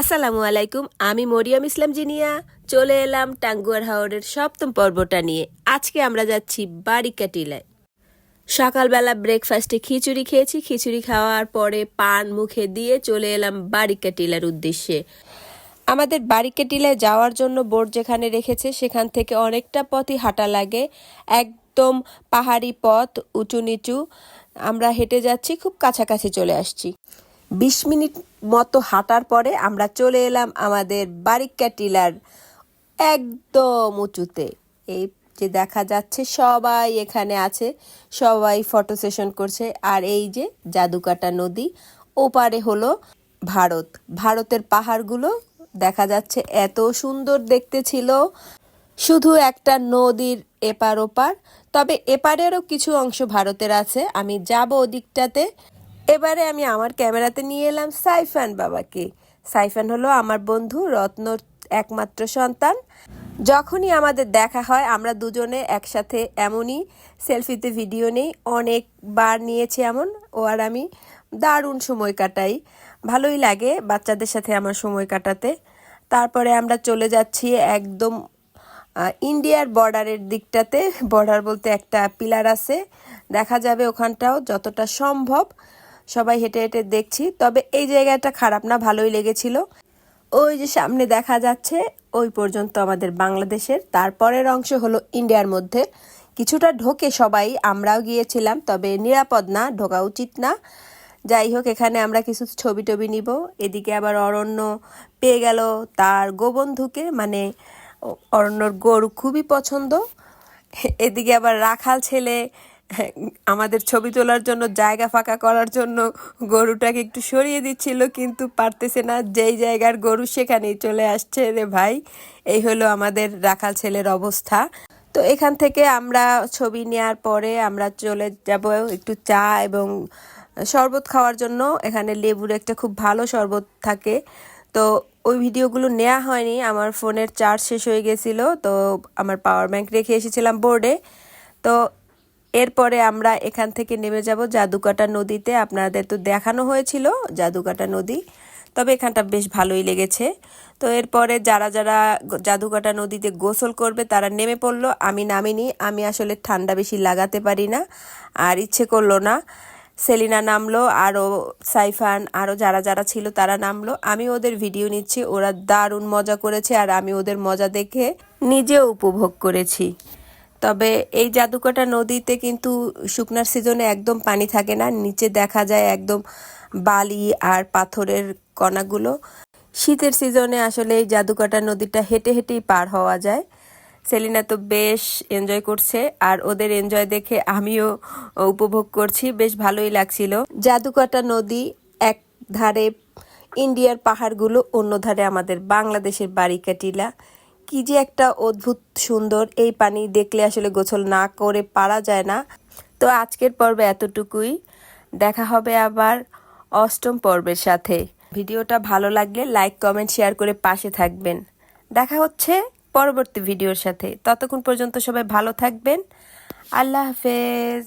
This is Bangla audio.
আসসালামু আলাইকুম, আমি মরিয়ম ইসলাম জিনিয়া। চলে এলাম টাঙ্গুয়ার হাওড়ের সপ্তম পর্বটা নিয়ে। আজকে আমরা যাচ্ছি বারিকা টিলায় সকালবেলা ব্রেকফাস্টে খিচুড়ি খেয়েছি, খিচুড়ি খাওয়ার পরে পান মুখে দিয়ে চলে এলাম বারিকা টিলার উদ্দেশ্যে। আমাদের বারিকা টিলায় যাওয়ার জন্য বোর্ড যেখানে রেখেছে, সেখান থেকে অনেকটা পথই হাঁটা লাগে। একদম পাহাড়ি পথ, উঁচু নিচু। আমরা হেঁটে যাচ্ছি, খুব কাছাকাছি চলে আসছি। বিশ মিনিট মতো হাঁটার পরে আমরা চলে এলাম আমাদের বারিকা টিলার একদম উঁচুতে। এই যে দেখা যাচ্ছে সবাই এখানে আছে, সবাই ফটো সেশন করছে। আর এই যে জাদুকাটা নদী, ওপারে হলো ভারত। ভারতের পাহাড়গুলো দেখা যাচ্ছে এত সুন্দর দেখতে ছিল। শুধু একটা নদীর এপার ওপার, তবে এপারেরও কিছু অংশ ভারতের আছে। আমি যাব ওদিকটাতে। এবারে আমি আমার ক্যামেরাতে নিয়ে এলাম সাইফান বাবাকে। সাইফান হলো আমার বন্ধু, রত্নর একমাত্র সন্তান। যখনই আমাদের দেখা হয়, আমরা দুজনে একসাথে এমনই সেলফিতে ভিডিও নেই, অনেকবার নিয়েছি এমন। ও আর আমি দারুণ সময় কাটাই। ভালোই লাগে বাচ্চাদের সাথে আমার সময় কাটাতে। তারপরে আমরা চলে যাচ্ছি একদম ইন্ডিয়ার বর্ডারের দিকটাতে। বর্ডার বলতে একটা পিলার আছে। দেখা যাবে ওখানটাও যতটা সম্ভব। সবাই হেঁটে হেঁটে দেখছি, তবে এই জায়গাটা খারাপ না, ভালোই লেগেছিল। ওই যে সামনে দেখা যাচ্ছে, ওই পর্যন্ত আমাদের বাংলাদেশের। তারপরের অংশ হলো ইন্ডিয়ার মধ্যে। কিছুটা ঢোকে সবাই, আমরাও গিয়েছিলাম, তবে নিরাপদ না, ঢোকা উচিত না। যাই হোক, এখানে আমরা কিছু ছবি টবি নিব। এদিকে আবার অরণ্য পেয়ে গেল তার গোবন্ধুকে। মানে অরণ্যর গরু খুবই পছন্দ। এদিকে আবার রাখাল ছেলে আমাদের ছবি তোলার জন্য, জায়গা ফাঁকা করার জন্য গরুটাকে একটু সরিয়ে দিচ্ছিল, কিন্তু পারতেছে না। যেই জায়গার গরু সেখানেই চলে আসছে রে ভাই। এই হলো আমাদের রাখাল ছেলের অবস্থা। তো এখান থেকে আমরা ছবি নেওয়ার পরে আমরা চলে যাব একটু চা এবং শরবত খাওয়ার জন্য। এখানে লেবুর একটা খুব ভালো শরবত থাকে। তো ওই ভিডিওগুলো নেওয়া হয়নি, আমার ফোনের চার্জ শেষ হয়ে গেছিল, তো আমার পাওয়ার ব্যাংক রেখে এসেছিলাম বোর্ডে তো এরপরে আমরা এখান থেকে নেমে যাব জাদুকাটা নদীতে। আপনাদের তো দেখানো হয়েছিল জাদুকাটা নদী, তবে এখানটা বেশ ভালোই লেগেছে। তো এরপরে যারা যারা জাদুকাটা নদীতে গোসল করবে, তারা নেমে পড়ল। আমি নামিনি, আমি আসলে ঠান্ডা বেশি লাগাতে পারি না, আর ইচ্ছে করল না। সেলিনা নামলো, আরও সাইফান, আরও যারা যারা ছিল তারা নামলো। আমি ওদের ভিডিও নিচ্ছি, ওরা দারুণ মজা করেছে, আর আমি ওদের মজা দেখে নিজেও উপভোগ করেছি। তবে এই জাদুকাটা নদীতে কিন্তু শুকনার সিজনে একদম পানি থাকে না। নিচে দেখা যায় একদম বালি আর পাথরের কণাগুলো। শীতের সিজনে আসলে এই জাদুকাটা নদীটা হেঁটে হেঁটেই পার হওয়া যায়। সেলিনা তো বেশ এনজয় করছে আর ওদের এনজয় দেখে আমিও উপভোগ করছি, বেশ ভালোই লাগছিল। জাদুকাটা নদী এক ধারে ইন্ডিয়ার পাহাড়গুলো অন্য ধারে আমাদের বাংলাদেশের বারিকা টিলা কি যে একটা অদ্ভুত সুন্দর এই পানি দেখলে আসলে গোসল না করে পারা যায় না। তো আজকের পর্বে এতটুকুই। দেখা হবে আবার অষ্টম পর্বের সাথে। ভিডিওটা ভালো লাগলে লাইক, কমেন্ট, শেয়ার করে পাশে থাকবেন। দেখা হচ্ছে পরবর্তী ভিডিওর সাথে। ততক্ষণ পর্যন্ত সবাই ভালো থাকবেন। আল্লাহ হাফেজ।